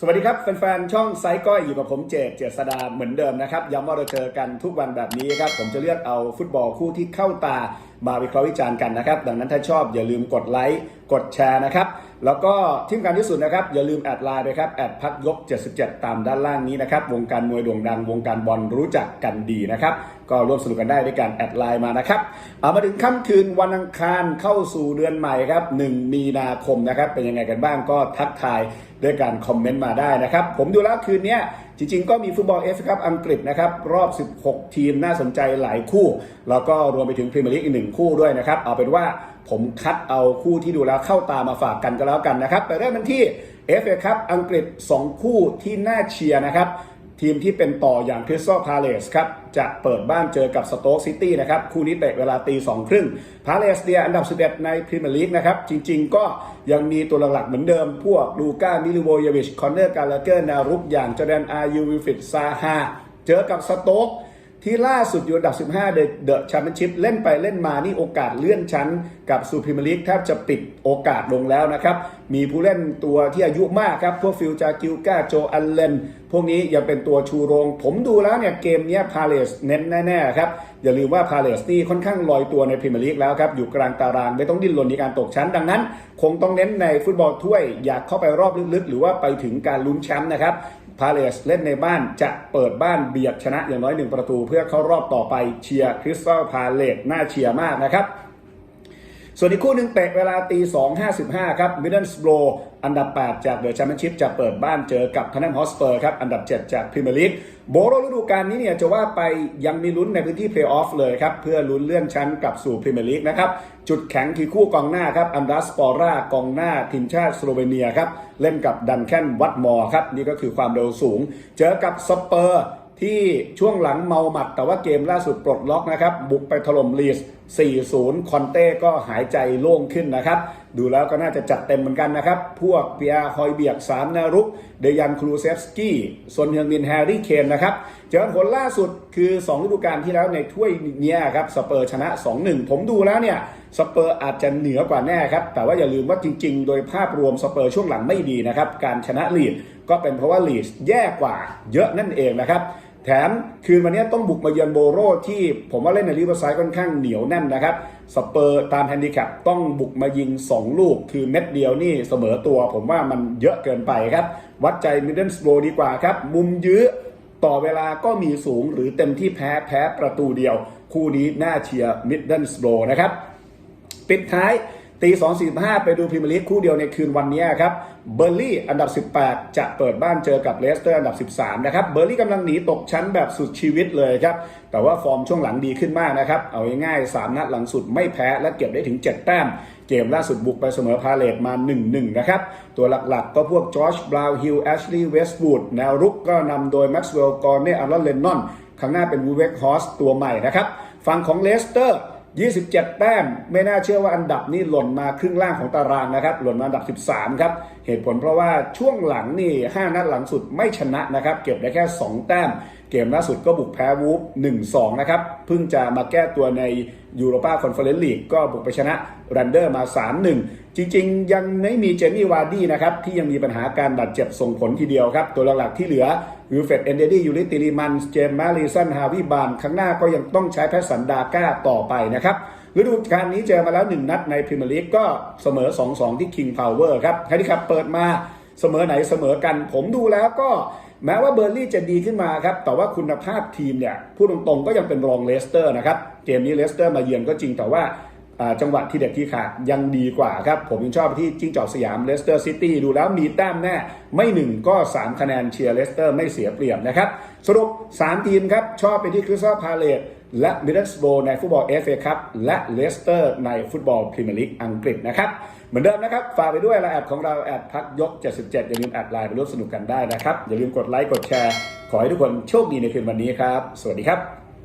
สวัสดีครับแฟนๆช่องไซก้อยอยู่กับผมเจดเจษดาเหมือนเดิมนะครับย้ำว่าเราเจอกันทุกวันแบบนี้ครับผมจะเลือกเอาฟุตบอลคู่ที่เข้าตามาวิเคราะห์วิจารณ์กันนะครับ ดังนั้นถ้าชอบอย่าลืมกดไลค์กดแชร์นะครับ แล้วก็ที่สำคัญที่สุดนะครับ อย่าลืมแอดไลน์ไปครับแอดพักยก 77 ตามด้านล่างนี้นะครับ วงการมวยโด่งดัง วงการบอลรู้จักกันดีนะครับ ก็ร่วมสนุกกันได้ด้วยการแอดไลน์มานะครับเอามาถึงค่ำคืนวันอังคารเข้าสู่เดือนใหม่ครับ 1 มีนาคมนะครับ เป็นยังไงกันบ้างก็ทักทายด้วยการคอมเมนต์มาได้นะครับ ผมดูแล้วคืนนี้ จริงๆ ก็มีฟุตบอลเอฟครับอังกฤษนะครับรอบ 16 ทีมน่าสนใจหลายคู่ แล้วก็รวมไปถึงพรีเมียร์ลีกอีกหนึ่งคู่ด้วยนะครับ เอาเป็นว่าผมคัดเอาคู่ที่ดูแล้วเข้าตามาฝากกันก็แล้วกันนะครับไปเริ่มกันที่ FA ครับอังกฤษ 2 คู่ที่น่าเชียร์นะครับ ทีมที่เป็นต่ออย่างคริสตัลพาเลสครับ จะเปิดบ้านเจอกับสโต๊กซิตี้นะครับ คู่นี้เตะเวลาตีสองครึ่งพาเลสเดียอันดับ 11 ในพรีเมียร์ลีกนะครับ จริงๆก็ยังมีตัวหลักๆเหมือนเดิม พวกลูก้ามิลิโวเยวิช คอนเนอร์กาลาเกอร์ นารุกอย่างจอแดนอายูวิฟิตซาฮาเจอกับสโต๊ก ที่ล่าสุดอยู่อันดับ 15 เดอะเดอะแชมเปี้ยนชิพเล่นไปเล่นมานี่โอกาสเลื่อนชั้น กับซูพรีเมียร์ลีกแทบจะปิดโอกาสลงแล้วนะครับ มีผู้เล่นตัวที่อายุมากครับ พวกฟิลจากิลกาโจอัลเลน พวกนี้ยังเป็นตัวชูโรง ผมดูแล้วเนี่ยเกมนี้พาเลสเน้นแน่ๆครับ อย่าลืมว่าพาเลสนี่ค่อนข้างลอยตัวในพรีเมียร์ลีกแล้วครับ อยู่กลางตารางไม่ต้องดิ้นรนในการตกชั้นดังนั้น คงต้องเน้นในฟุตบอลถ้วยอยากเข้าไปรอบลึกๆ หรือว่าไปถึงการลุ้นแชมป์นะครับ พาเลสเล่นในบ้านจะเปิดบ้านเบียดชนะอย่างน้อยหนึ่งประตู เพื่อเข้ารอบต่อไปเชียร์คริสตัลพาเลสน่าเชียร์มากนะครับส่วนอีกคู่หนึ่งเตะเวลาตี 2.55 ครับมิดเดิลสโบร อันดับ 8 จากเดอะแชมเปี้ยนชิพจะเปิดบ้านเจอกับท t น n มฮอสเปอร์ครับ อันดับ 7 จากพรีเมียร์ลีกโบโรฤดูกาลนี้เนี่ยจะว่าไปยังมีลุ้นในพื้นที่เพลย์ออฟเลยครับ เพื่อลุ้นเลื่อนชั้นกลับสู่พรีเมียร์ลีกนะครับ จุดแข็งคือคู่กองหน้าครับ อันดัสปอร่ากองหน้าทีมชาติสโลเวเนียครับ เล่นกับดันแคนวัดมอร์ครับ นี่ก็คือความเร็วสูง เจอกับสเปอร์ ที่ช่วงหลังเมาหมัดแต่ว่าเกมล่าสุดปลดล็อกนะครับ บุกไปถล่มลีส 4-0 คอนเต้ก็หายใจโล่งขึ้นนะครับ ดูแล้วก็น่าจะจัดเต็มเหมือนกันนะครับ พวกเปียร์ฮอยเบียกสามนารุก เดยันครูเซฟสกี้ซนเฮียงมินแฮร์รี่เคนนะครับ เจอผลล่าสุดคือ 2 ฤดูกาลที่แล้วในถ้วยเนี้ยครับสเปอร์ชนะ 2-1 ผมดูแล้วเนี่ยสเปอร์อาจจะเหนือกว่าแน่ครับ แต่ว่าอย่าลืมว่าจริง ๆ โดยภาพรวมสเปอร์ช่วงหลังไม่ดีนะครับ การชนะลีดก็เป็นเพราะว่าลีดแย่กว่าเยอะนั่นเองนะครับ แถมคืนวันนี้ต้องบุกมาเยือนโบโรที่ผมว่าเล่นในริเวอร์ไซด์ค่อนข้างเหนียวแน่นนะครับ สเปอร์ตามแฮนดิแคปต้องบุกมายิง 2 ลูก คือเม็ดเดียวนี่เสมอตัว ผมว่ามันเยอะเกินไปครับ วัดใจมิดเดิลสโบดีกว่าครับ มุมยื้อต่อเวลาก็มีสูงหรือเต็มที่แพ้แพ้ประตูเดียว คู่นี้น่าเชียร์มิดเดิลสโบนะครับปิดท้าย ตี2.45ไปดูพรีเมียร์ลีกคู่เดียวในคืนวันนี้ครับเบอร์ลี่อันดับ 18 จะเปิดบ้านเจอกับเลสเตอร์อันดับ 13 นะครับเบอร์ลี่กำลังหนีตกชั้นแบบสุดชีวิตเลยครับ แต่ว่าฟอร์มช่วงหลังดีขึ้นมากนะครับ เอาง่ายๆ 3 นัดหลังสุดไม่แพ้และเก็บได้ถึง 7 แต้ม เกมล่าสุดบุกไปเสมอพาเลตมา 1-1 นะครับ ตัวหลักๆ ก็พวกจอร์จบราว์ฮิลแอชลีย์เวสต์วูดแนวรุกก็นำโดยแม็กซ์เวลล์กอร์เน่อารอนเลนนอนข้างหน้าเป็นวูเวกฮอสตัวใหม่นะครับฝั่งของเลสเตอร์ 27 แต้ม ไม่น่าเชื่อว่าอันดับนี้หล่นมาครึ่งล่างของตารางนะครับ หล่นมาอันดับ 13 ครับ เหตุผลเพราะว่าช่วงหลังนี่ 5 นัดหลังสุดไม่ชนะนะครับ เก็บได้แค่ 2 แต้มเกมล่าสุดก็บุกแพ้วูฟ1-2 นะครับ เพิ่งจะมาแก้ตัวในยูโรปาคอนเฟอเรนซ์ลีกก็บุกไปชนะรันเดอร์มา 3-1 จริง ๆ ยังไม่มีเจมี่วาร์ดี้นะครับ ที่ยังมีปัญหาการบาดเจ็บส่งผลทีเดียวครับ ตัวหลักๆที่เหลือวิลเฟดเอนเดดี้ยูริติลิมันเจมส์มาริสันฮาวิบานข้างหน้าก็ยังต้องใช้แพทสันดาก้าต่อไปนะครับฤดูกาลนี้เจอมาแล้ว 1 นัดในพรีเมียร์ลีกก็เสมอ 2-2 ที่ King Power ครับใครที่ครับเปิดมาเสมอไหนเสมอกันผมดูแล้วก็ แม้ว่าเบอร์ลี่จะดีขึ้นมาครับ แต่ว่าคุณภาพทีมเนี่ยพูดตรงๆก็ยังเป็นรองเลสเตอร์นะครับ เกมนี้เลสเตอร์มาเยือนก็จริงแต่ว่าจังหวะที่เด็ดที่ขาดยังดีกว่าครับ ผมยังชอบที่จิ้งจอกสยามเลสเตอร์ซิตี้ดูแล้วมีแต้มแน่ ไม่หนึ่งก็ 3 คะแนนเชียร์เลสเตอร์ไม่เสียเปรียบนะครับ สรุป 3 ทีมครับ ชอบไปที่คริสตัลพาเลตและมิดเดิลสโบในฟุตบอลเอฟเอครับและเลสเตอร์ในฟุตบอลพรีเมียร์ลีกอังกฤษนะครับ เหมือนเดิมนะครับ ฝากไปด้วยละแอดของเราแอดพักยก 77 อย่าลืมแอดไลน์ไปร่วมสนุกกันได้นะครับ อย่าลืมกดไลค์กดแชร์ ขอให้ทุกคนโชคดีในคืนวันนี้ครับ สวัสดีครับ